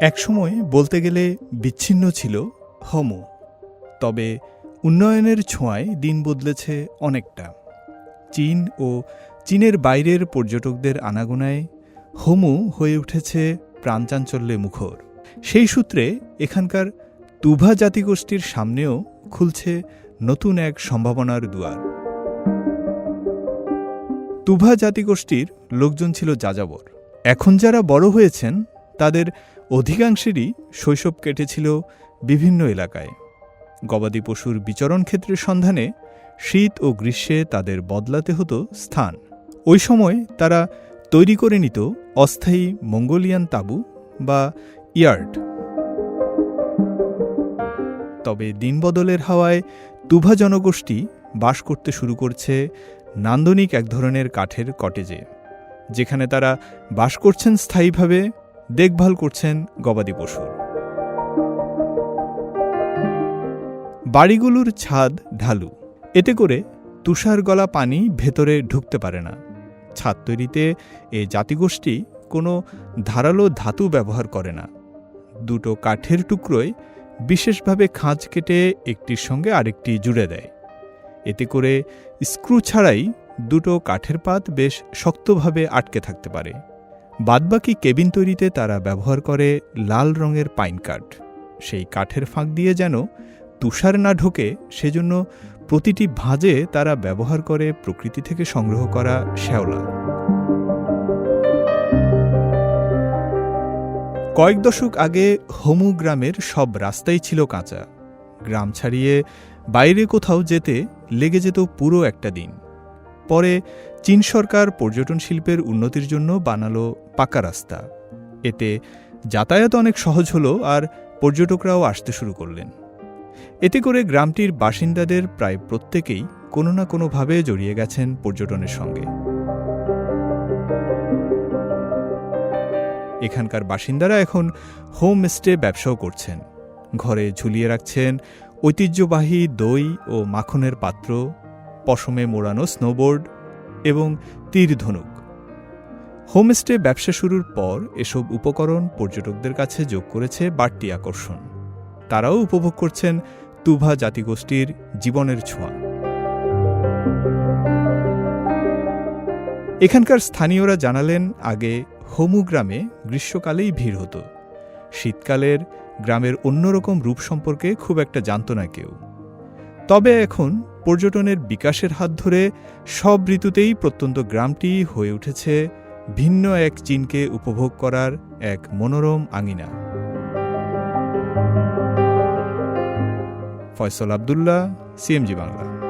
একসময় বলতে গেলে বিচ্ছিন্ন ছিল হোমো, তবে উন্নয়নের ছোঁয়ায় দিন বদলেছে অনেকটা। চীন ও চীনের বাইরের পর্যটকদের আনাগোনায় হোমু হয়ে উঠেছে প্রাণচাঞ্চল্যে মুখর। সেই সূত্রে এখানকার তুভা জাতিগোষ্ঠীর সামনেও খুলছে নতুন এক সম্ভাবনার দুয়ার। তুভা জাতিগোষ্ঠীর লোকজন ছিল যাযাবর। এখন যারা বড় হয়েছেন তাদের অধিকাংশেরই শৈশব কেটেছিল বিভিন্ন এলাকায়। গবাদি পশুর বিচরণ ক্ষেত্রের সন্ধানে শীত ও গ্রীষ্মে তাদের বদলাতে হতো স্থান। ওই সময় তারা তৈরি করে নিত অস্থায়ী মঙ্গোলিয়ান তাঁবু বা ইয়ার্ড। তবে দিনবদলের হাওয়ায় তুভা জনগোষ্ঠী বাস করতে শুরু করছে নান্দনিক এক ধরনের কাঠের কটেজে, যেখানে তারা বাস করছেন স্থায়ীভাবে দেখভাল করছেন গবাদি পশুর বাড়িগুলোর ছাদ ঢালু। এতে করে তুষার গলা পানি ভেতরে ঢুকতে পারে না। ছাদ তৈরিতে এ জাতিগোষ্ঠী কোনো ধারালো ধাতু ব্যবহার করে না। দুটো কাঠের টুকরোয় বিশেষভাবে খাঁজ কেটে একটির সঙ্গে আরেকটি জুড়ে দেয়। এতে করে স্ক্রু ছাড়াই দুটো কাঠের পাত বেশ শক্তভাবে আটকে থাকতে পারে। বাদবাকি কেবিন তৈরিতে তারা ব্যবহার করে লাল রঙের পাইন কাঠ। সেই কাঠের ফাঁক দিয়ে যেন তুষার না ঢোকে, সেজন্য প্রতিটি ভাঁজে তারা ব্যবহার করে প্রকৃতি থেকে সংগ্রহ করা শ্যাওলা। কয়েক দশক আগে হোমু গ্রামের সব রাস্তাই ছিল কাঁচা। গ্রাম ছাড়িয়ে বাইরে কোথাও যেতে লেগে যেত পুরো একটা দিন। পরে চীন সরকার পর্যটন শিল্পের উন্নতির জন্য বানালো পাকা রাস্তা। এতে যাতায়াত অনেক সহজ হলো আর পর্যটকরাও আসতে শুরু করলেন। এতে করে গ্রামটির বাসিন্দাদের প্রায় প্রত্যেকেই কোনো না কোনোভাবে জড়িয়ে গেছেন পর্যটনের সঙ্গে। এখানকার বাসিন্দারা এখন হোমস্টে ব্যবসাও করছেন। ঘরে ঝুলিয়ে রাখছেন ঐতিহ্যবাহী দই ও মাখনের পাত্র পশমে মোড়ানো স্নোবোর্ড এবং তীর ধনুক। হোমস্টে ব্যবসা শুরুর পর এসব উপকরণ পর্যটকদের কাছে যোগ করেছে বাড়তি আকর্ষণ। তারাও উপভোগ করছেন তুভা জাতিগোষ্ঠীর জীবনের ছোঁয়া। এখানকার স্থানীয়রা জানালেন, আগে হোমু গ্রামে গ্রীষ্মকালেই ভিড় হতো। শীতকালের গ্রামের অন্যরকম রূপ সম্পর্কে খুব একটা জানত না কেউ। তবে এখন পর্যটনের বিকাশের হাত ধরে সব ঋতুতেই প্রত্যন্ত গ্রামটি হয়ে উঠেছে ভিন্ন এক চীনকে উপভোগ করার এক মনোরম আঙিনা। ফয়সল আবদুল্লাহ, সিএমজি বাংলা।